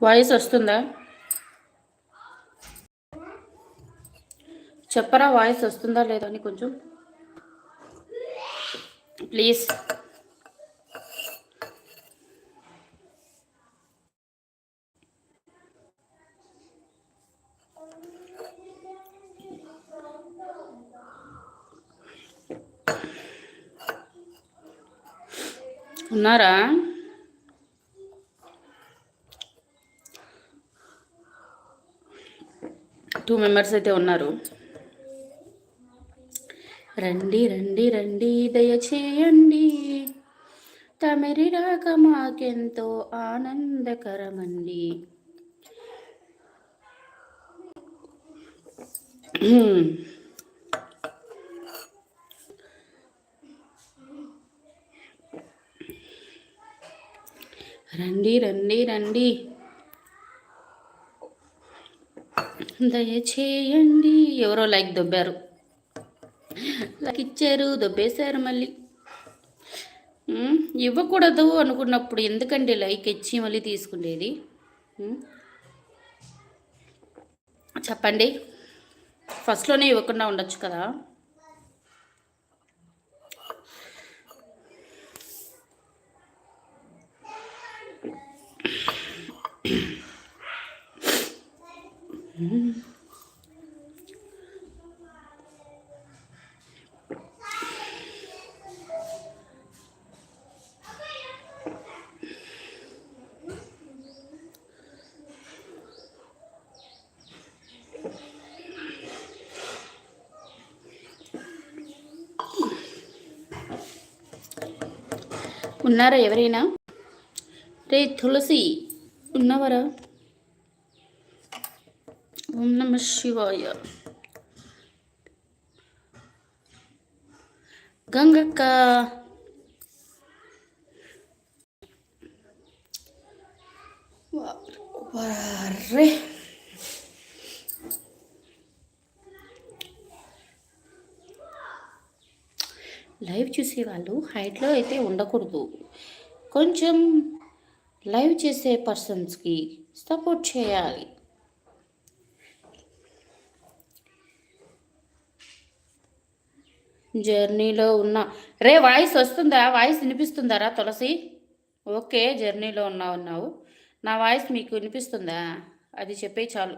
Voice వస్తుందా? చెప్పరా voice వస్తుందా లేదా అని కొంచెం? ప్లీజ్. ఉన్నారా? టూ మెంబర్స్ అయితే ఉన్నారు. రండి రండి రండి దయచేయండి. తమరి రాక మాకెంతో ఆనందకరమండి. రండి రండి రండి. దయచేయండి. ఎవరో లైక్ దొబ్బారు. లైక్ ఇచ్చారు దొబ్బేశారు మళ్ళీ. ఇవ్వకూడదు అనుకున్నప్పుడు ఎందుకండి లైక్ ఇచ్చి మళ్ళీ తీసుకునేది? చెప్పండి. ఫస్ట్లోనే ఇవ్వకుండా ఉండొచ్చు కదా. ఉన్నారా ఎవరైనా? రే తులసి ఉన్నవరా? ఓం నమ శివాయ గంగక్క రే లైవ్ చూసేవాళ్ళు హైట్లో అయితే ఉండకూడదు. కొంచెం లైవ్ చేసే పర్సన్స్కి సపోర్ట్ చేయాలి. జర్నీలో ఉన్నా. రే వాయిస్ వస్తుందా? వాయిస్ వినిపిస్తుందారా తులసి? ఓకే జర్నీలో ఉన్నావు ఉన్నావు నా వాయిస్ మీకు వినిపిస్తుందా? అది చెప్పే చాలు.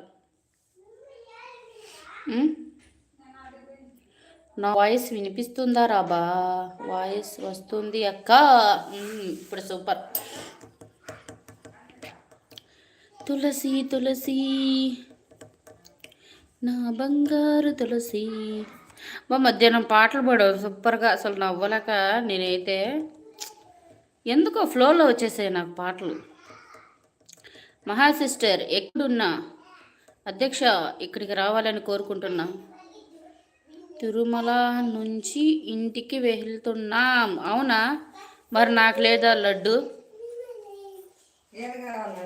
నా వాయిస్ వినిపిస్తుందా రాబా వాయిస్ వస్తుంది అక్క. ఇప్పుడు సూపర్. తులసి తులసి. నా బంగారు తులసి. మా మధ్యాహ్నం పాటలు పాడావు. సూపర్గా అసలు నవ్వలేక నేనైతే ఎందుకో ఫ్లోలో వచ్చేసాయి నాకు పాటలు. మహా సిస్టర్ ఎక్కడున్నా? అధ్యక్ష ఇక్కడికి రావాలని కోరుకుంటున్నా. తిరుమల నుంచి ఇంటికి వెళ్తున్నాం. అవునా? మరి నాకు లేదా లడ్డు? ఏది కావాలా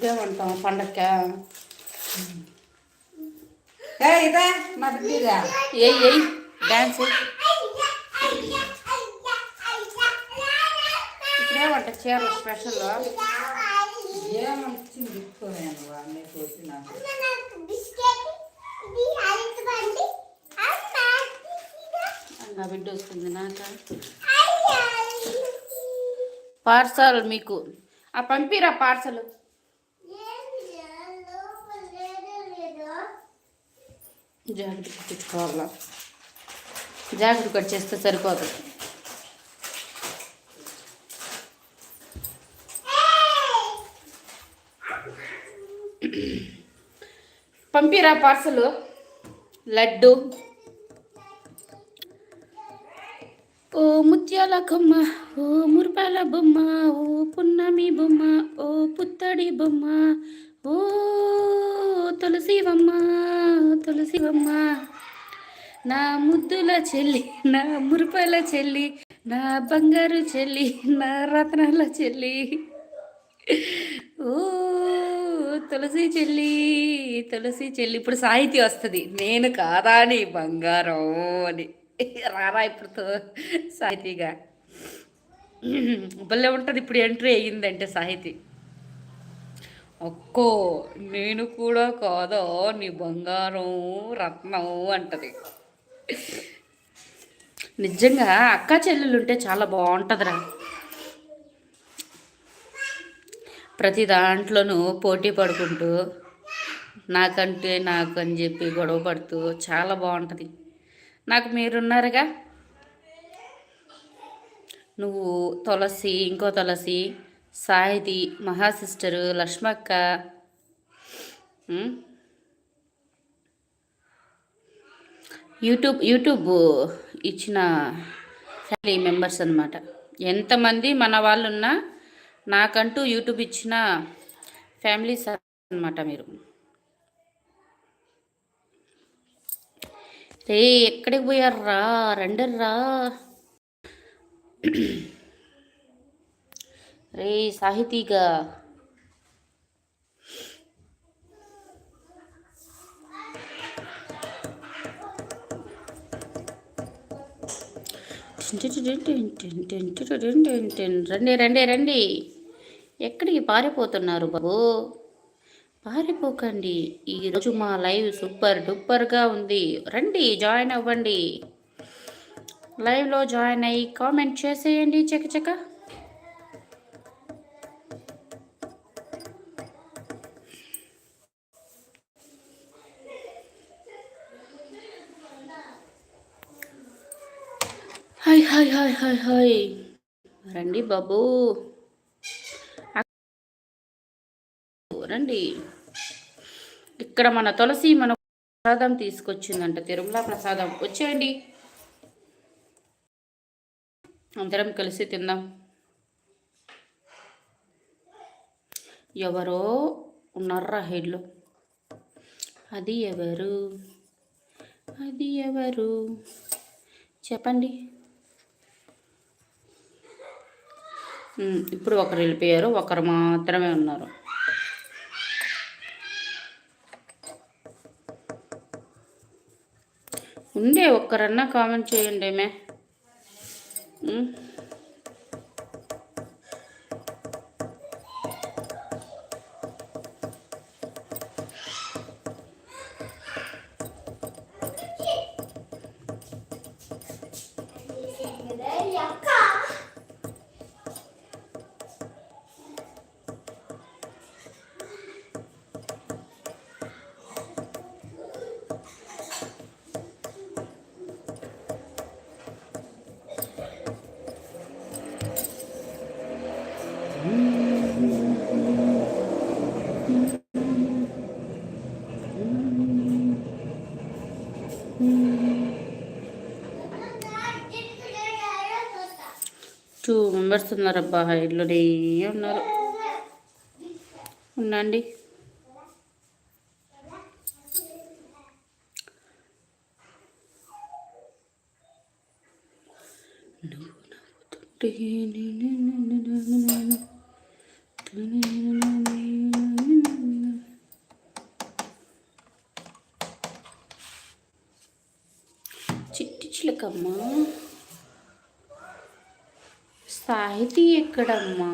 ఇదేమంటాం పండక్క? ఇదే మధ్యగా ఏ. ఏ డాన్స్ ఇప్పుడేమంట చీర స్పెషల్ నాకు నా బిడ్డ వస్తుంది నాక పార్సల్ మీకు. ఆ పంపిరా పార్సల్. జాకెట్ కుట్టించుకోవాలా జాకెట్ కట్ చేస్తే సరిపోదు. పంపిరా పార్సల్? లడ్డు. ఓ ముత్యాల కొమ్మ ఓ మురిపాల బొమ్మ ఓ పున్నమి బొమ్మ ఓ పుత్తడి బొమ్మ ఓ తులసివమ్మ తులసివమ్మ. నా ముద్దుల చెల్లి నా మురుపల చెల్లి నా బంగారు చెల్లి నా రత్నాల చెల్లి. ఓ తులసి చెల్లి తులసి చెల్లి. ఇప్పుడు సాహితీ వస్తుంది. నేను కాదా నీ బంగారం అని. రారా ఇప్పుడు సాహితీగా. భలే ఉంటుంది. ఇప్పుడు ఎంట్రీ అయ్యిందంటే సాహితీ. ఒక్కో నేను కూడా కాదా నీ బంగారం రత్నం అంటది. నిజంగా అక్క చెల్లెలు ఉంటే చాలా బాగుంటుందిరా. ప్రతి దాంట్లోనూ పోటీ పడుకుంటూ నాకంటే నాకు అని చెప్పి గొడవ పడుతూ చాలా బాగుంటుంది. నాకు మీరున్నారుగా? నువ్వు తులసి ఇంకో తులసి సాహితి మహా సిస్టరు లక్ష్మక్క యూట్యూబ్ యూట్యూబ్ ఇచ్చిన ఫ్యామిలీ మెంబర్స్ అనమాట ఎంతమంది మన వాళ్ళు ఉన్నా నాకంటూ యూట్యూబ్ ఇచ్చిన ఫ్యామిలీస్ అనమాట మీరు. రే ఎక్కడికి పోయారా రండర్రా? రే సాహితీగా రండి రండి రండి ఎక్కడికి పారిపోతున్నారు బాబు పారిపోకండి ఈరోజు మా లైవ్ సూపర్ డూపర్గా ఉంది రండి జాయిన్ అవ్వండి లైవ్లో జాయిన్ అయ్యి కామెంట్ చేసేయండి చకచక హాయ్ హాయ్ హాయ్ రండి బాబు. రండి. ఇక్కడ మన తులసి మన ప్రసాదం తీసుకొచ్చిందంట తిరుమల ప్రసాదం. వచ్చేయండి. అందరం కలిసి తిందాం. ఎవరో ఉన్నారా హెడ్లో. అది ఎవరు? అది ఎవరు? చెప్పండి. ఇప్పుడు ఒకరు వెళ్ళిపోయారు ఒకరు మాత్రమే ఉన్నారు. ఉండే ఒక్కరన్నా కామెంట్ చేయండి మే. టూ మెంబర్స్ ఉన్నారబ్బా ఇల్లునే ఉన్నారు? ఉండండి. నువ్వు నవ్వుతుంటే సాహితీ ఎక్కడమ్మా?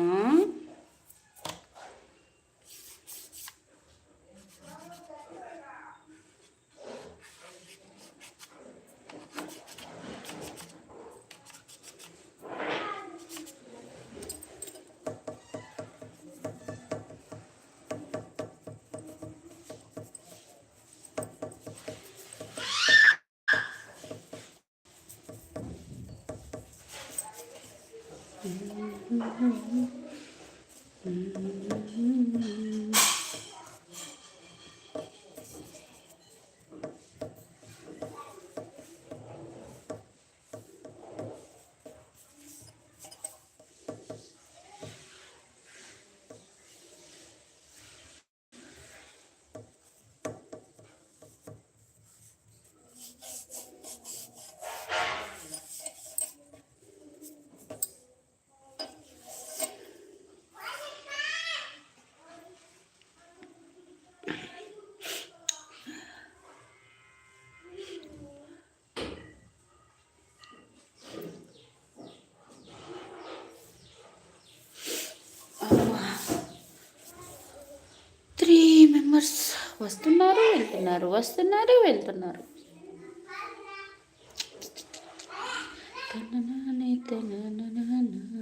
వస్తున్నారు వెళ్తున్నారు వస్తున్నారు వెళ్తున్నారు తననానే తననానా.